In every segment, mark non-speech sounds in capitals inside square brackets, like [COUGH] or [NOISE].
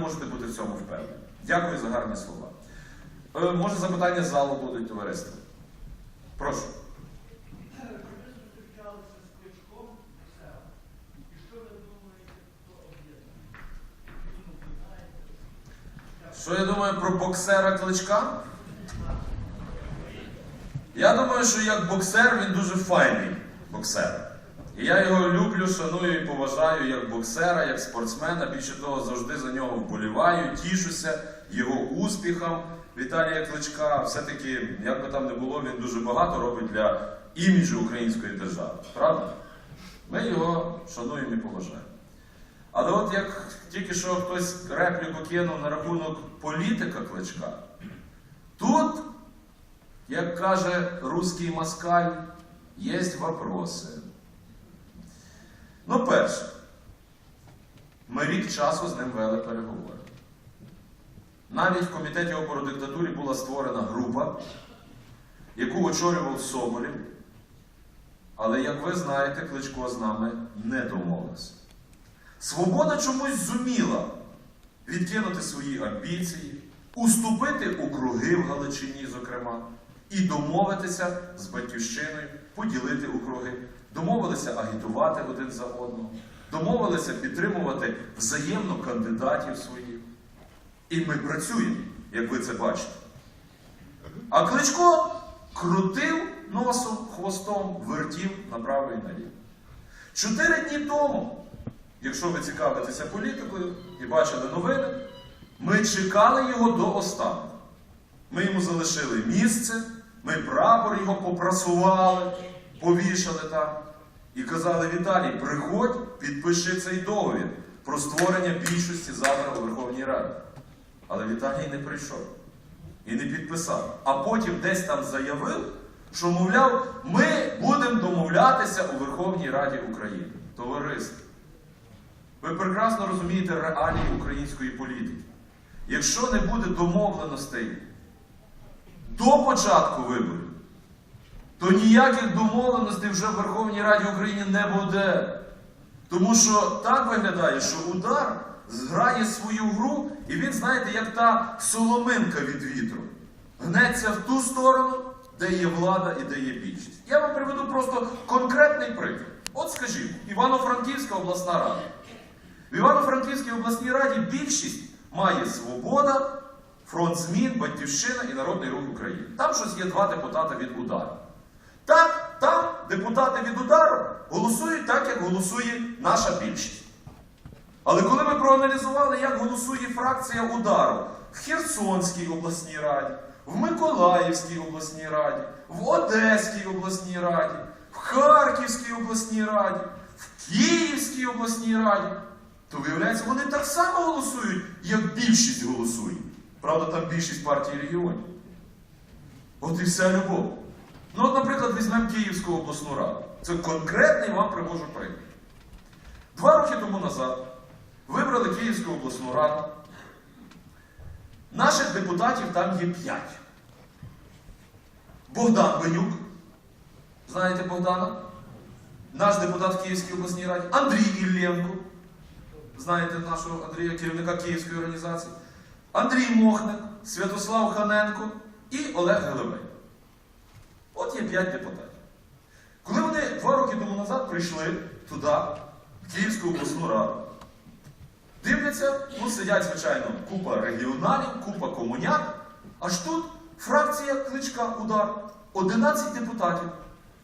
можете бути в цьому впевнені. Дякую за гарні слова. Е, Може запитання з залу будуть товариство? Прошу. Ви ви ви Що я думаю про боксера кличка? Я думаю, що як боксер він дуже файний боксер. І я його люблю, шаную і поважаю як боксера, як спортсмена. Більше того, завжди за нього вболіваю, тішуся його успіхам Віталія Кличка. Все-таки, як би там не було, він дуже багато робить для іміджу української держави. Правда? Ми його шануємо і поважаємо. Але от як тільки що хтось репліку кинув на рахунок політика кличка, тут, як каже русський москаль, є вопроси. Ну, перше, ми рік часу з ним вели переговори. Навіть в комітеті опору диктатурі була створена група, яку очолював Соболєв. Але, як ви знаєте, Кличко з нами не домовився. Свобода чомусь зуміла відкинути свої амбіції, уступити у круги в Галичині, зокрема, і домовитися з батьківщиною, поділити округи, домовилися агітувати один за одного, домовилися підтримувати взаємно кандидатів своїх. І ми працюємо, як ви це бачите. А Кличко крутив носом, хвостом, вертів направо і наліво. Чотири дні тому якщо ви цікавитеся політикою і бачили новини, ми чекали його до останнього. Ми йому залишили місце, ми прапор його попрасували, повішали там і казали: Віталій, приходь, підпиши цей договір про створення більшості завтра у Верховній Раді. Але Віталій не прийшов і не підписав. А потім десь там заявив, що, мовляв, ми будемо домовлятися у Верховній Раді України. Товариство. Ви прекрасно розумієте реалії української політики. Якщо не буде домовленостей до початку виборів, то ніяких домовленостей вже в Верховній Раді України не буде. Тому що так виглядає, що удар зграє свою гру, і він, знаєте, як та соломинка від вітру. Гнеться в ту сторону, де є влада і де є більшість. Я вам приведу просто конкретний приклад. От скажімо, Івано-Франківська обласна рада. В Івано-Франківській обласній раді більшість має свобода, фронт змін, батьківщина і Народний рух України. Там щось є два депутати від удару. Так, там депутати від удару голосують так, як голосує наша більшість. Але коли ми проаналізували, як голосує фракція удару в Херсонській обласній раді, в Миколаївській обласній раді, в Одеській обласній раді, в Харківській обласній раді, в Київській обласній раді, то виявляється, вони так само голосують, як більшість голосує. Правда, там більшість партій регіонів. От і вся любов. Ну, от, наприклад, візьмемо Київську обласну раду. Це конкретний вам привожу приклад. Два роки тому назад вибрали Київську обласну раду. Наших депутатів там є п'ять. Богдан Бенюк. Знаєте Богдана? Наш депутат в Київській обласній раді. Андрій Ілленко. Знаєте нашого Андрія, керівника Київської організації. Андрій Мохник, Святослав Ханенко і Олег Гелевей. От є п'ять депутатів. Коли вони два роки тому назад прийшли туди, в Київську обласну раду, дивляться, ну сидять, звичайно, купа регіоналів, купа комуняк, аж тут фракція кличка удар. 11 депутатів.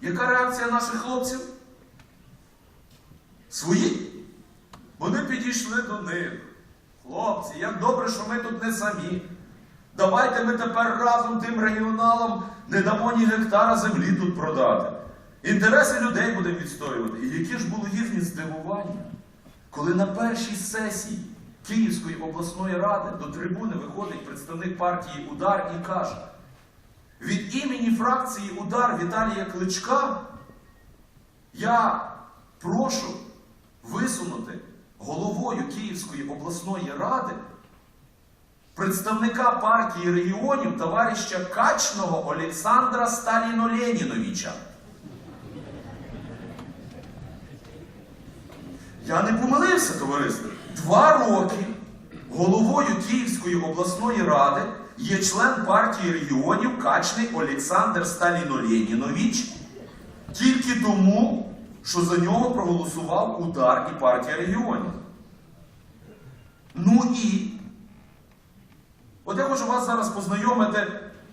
Яка реакція наших хлопців? Свої? Вони підійшли до них. Хлопці, як добре, що ми тут не самі. Давайте ми тепер разом тим регіоналам не дамо ні гектара землі тут продати. Інтереси людей будемо відстоювати. І яке ж було їхнє здивування, коли на першій сесії Київської обласної ради до трибуни виходить представник партії Удар і каже: від імені фракції Удар Віталія Кличка я прошу висунути головою Київської обласної ради представника партії регіонів товариша Качного Олександра Сталіно-Леніновича. Я не помилився, товариство. Два роки головою Київської обласної ради є член партії регіонів Качний Олександр Сталіно-Ленінович тільки тому, що за нього проголосував удар і партія регіонів. Ну і от я хочу вас зараз познайомити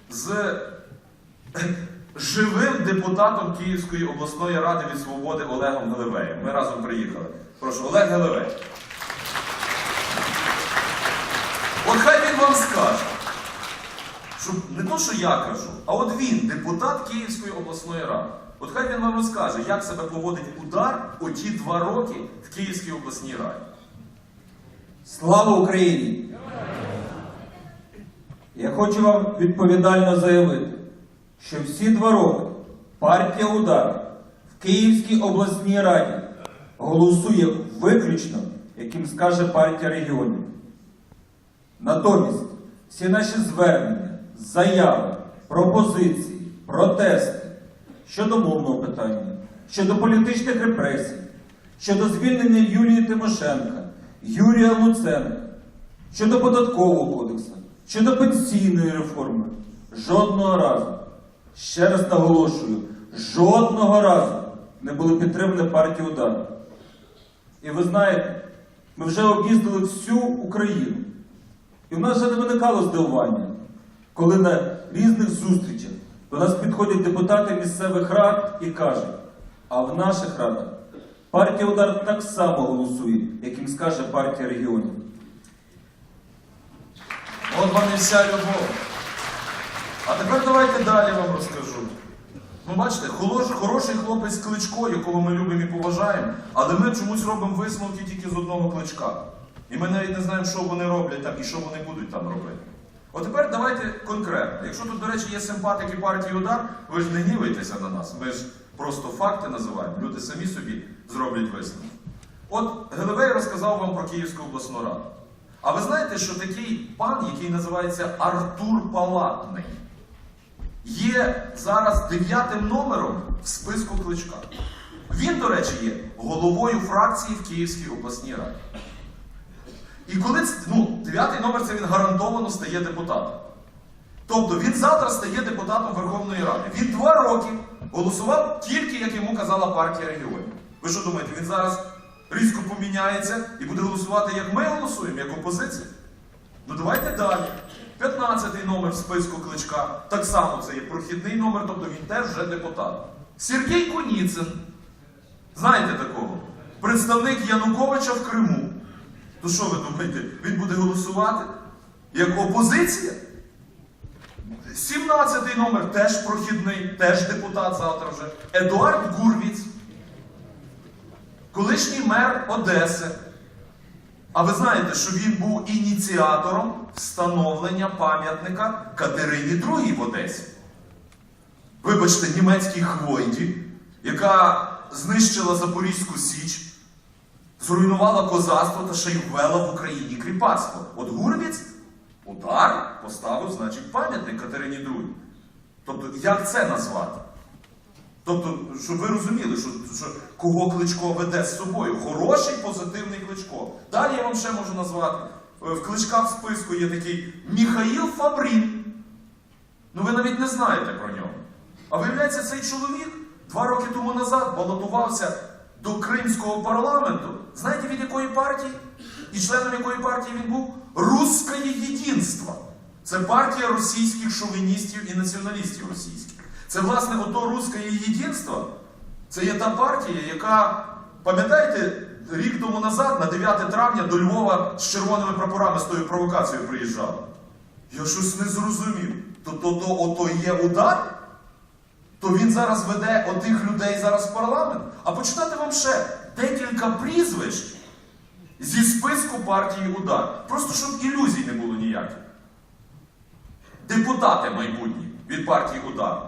з живим депутатом Київської обласної ради від свободи Олегом Гелевеєм. Ми разом приїхали. Прошу, Олег Гелевей. От хай він вам скаже, що не то, що я кажу, а от він, депутат Київської обласної ради. От хай він вам розкаже, як себе поводить удар оті два роки в Київській обласній раді. Слава Україні! Я хочу вам відповідально заявити, що всі два роки партія Удар в Київській обласній раді голосує виключно, яким скаже партія регіонів. Натомість всі наші звернення, заяви, пропозиції, протести щодо мовного питання, щодо політичних репресій, щодо звільнення Юлії Тимошенка, Юрія Луценка, щодо податкового кодексу, щодо пенсійної реформи. Жодного разу, ще раз наголошую, жодного разу не були підтримані партії удар. І ви знаєте, ми вже об'їздили всю Україну. І в нас вже не виникало здивування, коли на різних зустрічах до нас підходять депутати місцевих рад і кажуть, а в наших радах партія удар так само голосує, як їм скаже партія регіонів. От вам і вся любов. А тепер давайте далі вам розкажу. Ну, бачите, хороший хлопець кличко, якого ми любимо і поважаємо, але ми чомусь робимо висновки тільки з одного кличка. І ми навіть не знаємо, що вони роблять там і що вони будуть там робити. От тепер давайте конкретно. Якщо тут, до речі, є симпатики партії удар, ви ж не гнівайтеся на нас. Ми ж просто факти називаємо. Люди самі собі зроблять висновки. От Гелевей розказав вам про Київську обласну раду. А ви знаєте, що такий пан, який називається Артур Палатний, є зараз дев'ятим номером в списку кличка. Він, до речі, є головою фракції в Київській обласній раді. І коли ну, дев'ятий номер це він гарантовано стає депутатом. Тобто він завтра стає депутатом Верховної Ради. Він два роки голосував тільки, як йому казала партія регіонів. Ви що думаєте, він зараз різко поміняється і буде голосувати, як ми голосуємо, як опозиція? Ну давайте далі. 15-й номер в списку кличка. Так само це є прохідний номер, тобто він теж вже депутат. Сергій Куніцин. Знаєте такого? Представник Януковича в Криму. То що ви думаєте, він буде голосувати як опозиція? 17-й номер теж прохідний, теж депутат завтра вже. Едуард Гурвіц, колишній мер Одеси. А ви знаєте, що він був ініціатором встановлення пам'ятника Катерині II в Одесі. Вибачте, німецькій хвойді, яка знищила Запорізьку Січ, зруйнувала козацтво та ще й ввела в Україні кріпацтво. От Гурвіц удар поставив, значить, пам'ятник Катерині II. Тобто, як це назвати? Тобто, щоб ви розуміли, що, що кого кличко веде з собою. Хороший позитивний кличко. Далі я вам ще можу назвати. Е, В кличка в списку є такий Міхаїл Фабрін. Ну ви навіть не знаєте про нього. А виявляється, цей чоловік два роки тому назад балотувався до Кримського парламенту. Знаєте від якої партії? І членом якої партії він був? Русське єдинство. Це партія російських шовіністів і націоналістів російських. Це, власне, ото русське єдинство. Це є та партія, яка, пам'ятаєте, рік тому назад, на 9 травня, до Львова з червоними прапорами з тою провокацією приїжджала. Я щось не зрозумів. То, то, то ото є удар? То він зараз веде отих людей зараз в парламент. А почитати вам ще декілька прізвищ зі списку партії удар. Просто щоб ілюзій не було ніяких. Депутати майбутні від партії удар.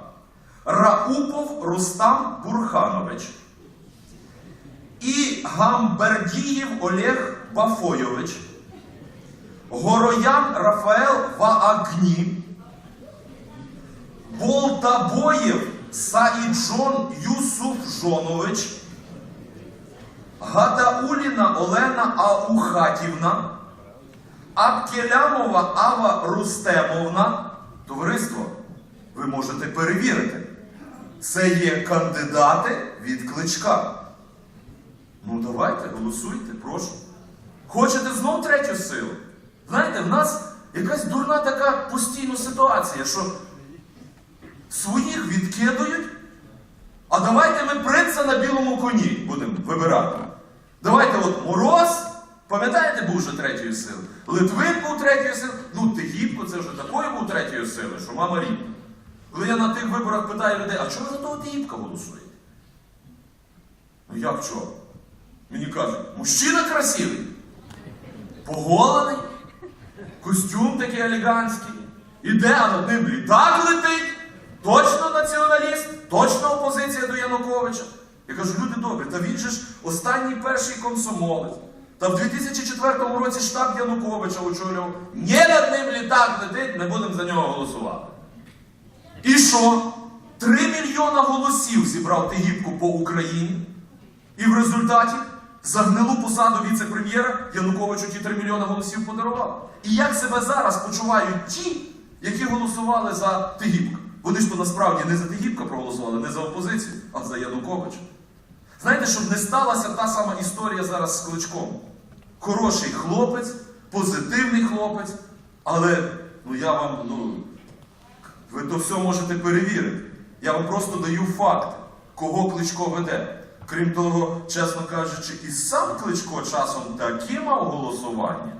Раупов Рустам Бурханович. І Гамбердіїв Олег Бафойович. Гороян Рафаел Ваагні. Болтабоєв Саїджон Юсуфжонович, Гадауліна Олена Аухатівна, Абкелямова Ава Рустемовна, товариство, ви можете перевірити. Це є кандидати від кличка. Ну давайте, голосуйте, прошу. Хочете знов третю силу? Знаєте, в нас якась дурна така постійна ситуація, що своїх відкидують, а давайте ми принца на білому коні будемо вибирати. Давайте от Мороз, пам'ятаєте, був вже третьою сили. Литвин був третьою силою. Ну, Тигіпко це вже такою був третьою силою, що мама рідна. Коли я на тих виборах питаю людей, а чого ви за того Тигіпка голосуєте? Ну як чого? Мені кажуть, мужчина красивий, поголений, костюм такий елегантський. Іде, а над ним літак летить. Точно націоналіст, точно опозиція до Януковича. Я кажу, люди добрі, та він же ж останній перший комсомолець. Та в 2004 році штаб Януковича очолював. Ні над ним літак летить, не будемо за нього голосувати. І що? Три мільйона голосів зібрав Тигіпко по Україні. І в результаті за гнилу посаду віце-прем'єра Януковичу ті 3 мільйони голосів подарував. І як себе зараз почувають ті, які голосували за Тигіпка? Вони ж то насправді не за Тигіпка проголосували, не за опозицію, а за Януковича. Знаєте, щоб не сталася та сама історія зараз з кличком. Хороший хлопець, позитивний хлопець, але ну я вам, ну, ви то все можете перевірити. Я вам просто даю факти, кого Кличко веде. Крім того, чесно кажучи, і сам Кличко часом такі мав голосування.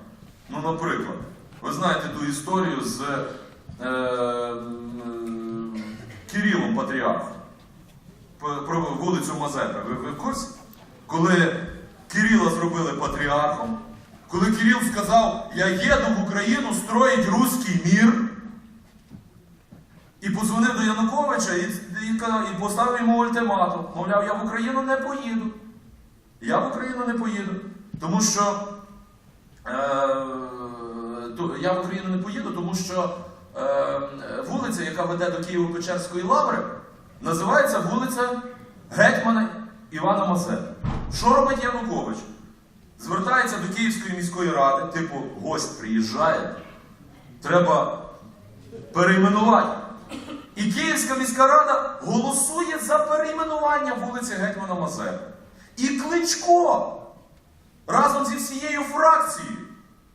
Ну, наприклад, ви знаєте ту історію з е, м, Кирилом Патріархом про вулицю Мазепи. Ви, ви курсі? Коли Кирила зробили патріархом, коли Кирил сказав, я їду в Україну строїть руський мір, і позвонив до Януковича і, і, і поставив йому ультиматум. Мовляв, я в Україну не поїду. Я в Україну не поїду. Тому що е, я в Україну не поїду, тому що е, вулиця, яка веде до Києво-Печерської лаври, називається вулиця Гетьмана Івана Мазепи. Що робить Янукович? Звертається до Київської міської ради, типу, гость приїжджає, треба перейменувати. І Київська міська рада голосує за перейменування вулиці Гетьмана Мазепи. І Кличко разом зі всією фракцією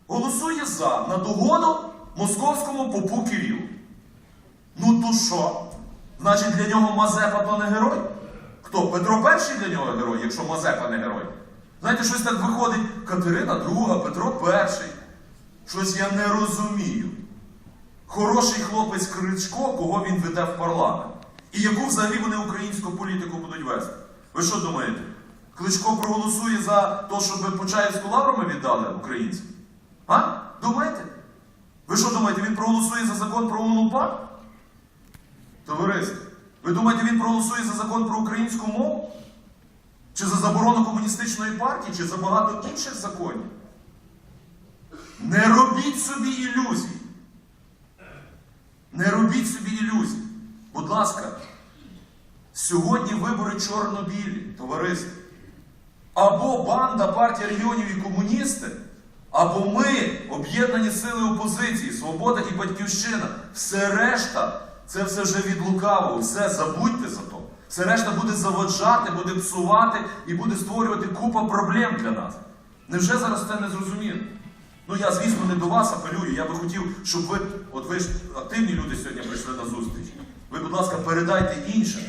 голосує за на догоду московському попу Кирилу. Ну то що? Значить, для нього Мазепа то не герой? Хто? Петро І для нього герой, якщо Мазепа не герой. Знаєте, щось так виходить Катерина II, Петро І. Щось я не розумію. Хороший хлопець Кричко, кого він веде в парламент. І яку взагалі вони українську політику будуть вести? Ви що думаєте? Кличко проголосує за те, щоб Почаївську лавру ми віддали українцям? А? Думаєте? Ви що думаєте, він проголосує за закон про УНУПА? Товариство, ви думаєте, він проголосує за закон про українську мову? Чи за заборону комуністичної партії, чи за багато інших законів? Не робіть собі ілюзій. Не робіть собі ілюзій. Будь ласка, сьогодні вибори чорно-білі, товариство. Або банда партія регіонів і комуністи, або ми, об'єднані сили опозиції, свобода і батьківщина. Все решта, це все вже від лукавого, все забудьте за то. Все решта буде заводжати, буде псувати і буде створювати купа проблем для нас. Невже зараз це не зрозуміло? Ну я, звісно, не до вас апелюю. Я би хотів, щоб ви, от ви ж активні люди сьогодні прийшли на зустріч. Ви, будь ласка, передайте іншим.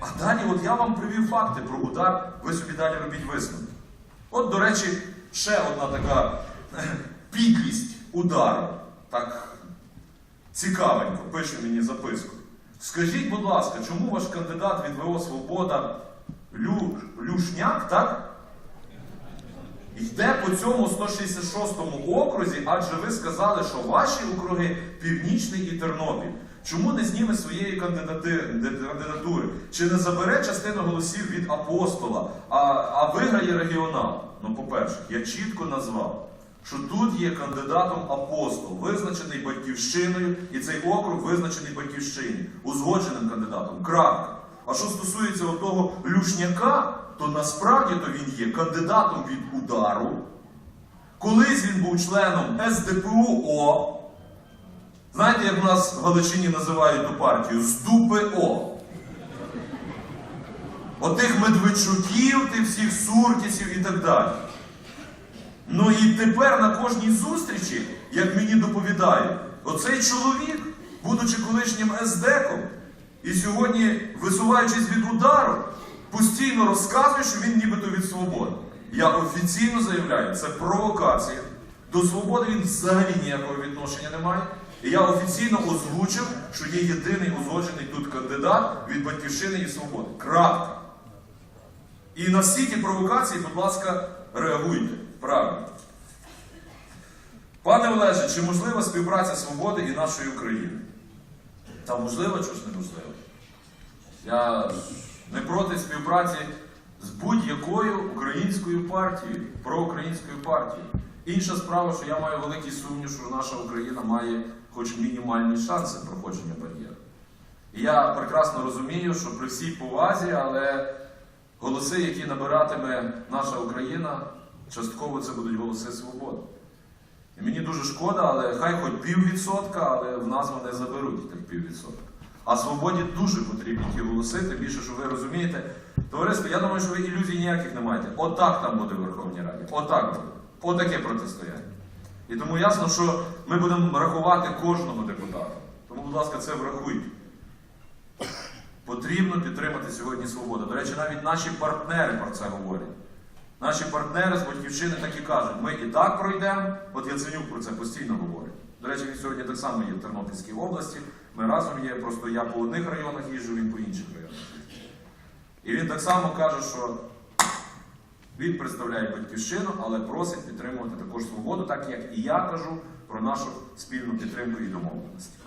А далі, от я вам привів факти про удар, ви собі далі робіть висновки. От, до речі, ще одна така [LAUGHS] підлість удару. Так цікавенько, пише мені записку. Скажіть, будь ласка, чому ваш кандидат від ВО Свобода Лю, Люшняк, так? Йде по цьому 166-му окрузі, адже ви сказали, що ваші округи Північний і Тернопіль. Чому не зніме своєї кандидатури? Чи не забере частину голосів від апостола, а, а виграє регіонал? Ну, по-перше, я чітко назвав, що тут є кандидатом апостол, визначений батьківщиною, і цей округ визначений батьківщині, узгодженим кандидатом. Крапка. А що стосується того Люшняка, то насправді то він є кандидатом від удару, Колись він був членом СДПУ-О. Знаєте, як в нас в Галичині називають ту партію? З дупи О. Отих Медведчуків, тих всіх Суркісів і так далі. Ну і тепер на кожній зустрічі, як мені доповідають, оцей чоловік, будучи колишнім СДКом, і сьогодні, висуваючись від удару, постійно розказує, що він нібито від свободи. Я офіційно заявляю, це провокація. До свободи він взагалі ніякого відношення не має. І я офіційно озвучив, що є єдиний узгоджений тут кандидат від батьківщини і свободи. Крапка. І на всі ті провокації, будь ласка, реагуйте. Правильно. Пане Олеже, чи можлива співпраця свободи і нашої України? Та можливо, чи ж неможливо? Я не проти співпраці з будь-якою українською партією, проукраїнською партією. Інша справа, що я маю великий сумнів, що наша Україна має хоч мінімальні шанси проходження бар'єру. І я прекрасно розумію, що при всій повазі, але голоси, які набиратиме наша Україна, частково це будуть голоси свободи. І мені дуже шкода, але хай хоч піввідсотка, але в нас вони заберуть тих піввідсотка. А свободі дуже потрібні ті голоси, тим більше, що ви розумієте. Товариство, я думаю, що ви ілюзій ніяких не маєте. Отак там буде в Верховній Раді. Отак буде. Отаке протистояння. І тому ясно, що ми будемо рахувати кожного депутата. Тому, будь ласка, це врахуйте. Потрібно підтримати сьогодні свободу. До речі, навіть наші партнери про це говорять. Наші партнери з батьківщини так і кажуть, ми і так пройдемо. От Яценюк про це постійно говорить. До речі, він сьогодні так само є в Тернопільській області. Ми разом є, просто я по одних районах їжджу, він по інших районах. І він так само каже, що він представляє батьківщину, але просить підтримувати також свободу, так як і я кажу про нашу спільну підтримку і домовленості.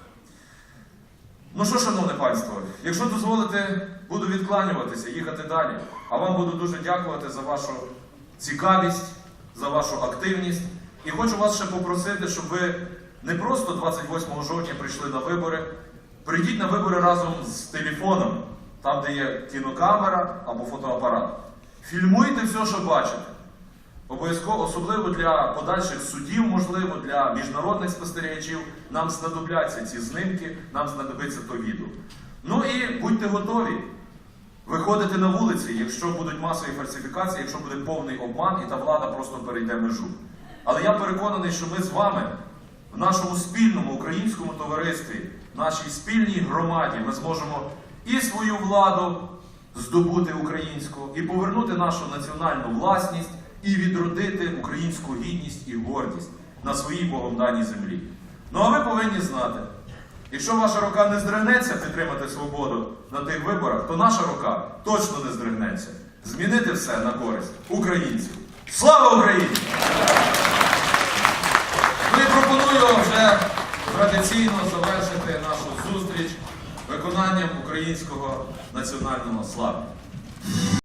Ну що, шановне панство, якщо дозволите, буду відкланюватися, їхати далі. А вам буду дуже дякувати за вашу цікавість, за вашу активність. І хочу вас ще попросити, щоб ви не просто 28 жовтня прийшли на вибори. Прийдіть на вибори разом з телефоном, там, де є кінокамера або фотоапарат. Фільмуйте все, що бачите. Обов'язково, особливо для подальших судів, можливо, для міжнародних спостерігачів, нам знадобляться ці знимки, нам знадобиться то відео. Ну і будьте готові виходити на вулиці, якщо будуть масові фальсифікації, якщо буде повний обман, і та влада просто перейде межу. Але я переконаний, що ми з вами в нашому спільному українському товаристві, в нашій спільній громаді, ми зможемо і свою владу здобути українську, і повернути нашу національну власність, і відродити українську гідність і гордість на своїй Богом даній землі. Ну а ви повинні знати, якщо ваша рука не здригнеться підтримати свободу на тих виборах, то наша рука точно не здригнеться. Змінити все на користь українців. Слава Україні! Пропоную вже традиційно завершити нашу зустріч виконанням українського національного славу.